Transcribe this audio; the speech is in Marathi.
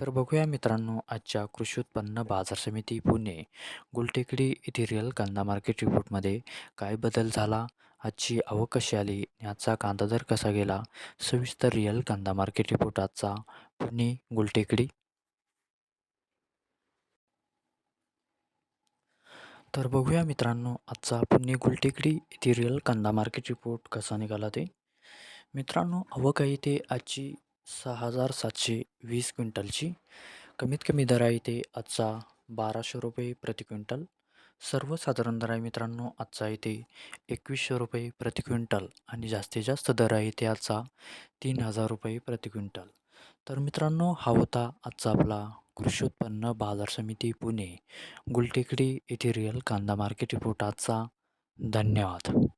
तर बघूया मित्रांनो आजच्या कृषी उत्पन्न बाजार समिती पुणे गुलटेकडी येथे रिअल कांदा मार्केट रिपोर्टमध्ये काय बदल झाला? आजची आवक कशी आली? याचा कांदा दर कसा गेला? सविस्तर रिअल कांदा मार्केट रिपोर्ट आजचा पुणे गुलटेकडी. तर बघूया मित्रांनो आजचा पुणे गुलटेकडी येथे रिअल कांदा मार्केट रिपोर्ट कसा निघाला ते. मित्रांनो आवक आहे ते आजची सहा हजार सातशे वीस क्विंटलची. कमीत कमी दर आहे ते आजचा बाराशे रुपये प्रति क्विंटल. सर्वसाधारण दर आहे मित्रांनो आजचा आहे ते एकवीसशे रुपये प्रति क्विंटल आणि जास्तीत जास्त दर आहे ते आजचा तीन हजार रुपये प्रति क्विंटल. तर मित्रांनो हा होता आजचा आपला कृषी उत्पन्न बाजार समिती पुणे गुलटेकडी येथे रिअल कांदा मार्केट रिपोर्ट आजचा. धन्यवाद.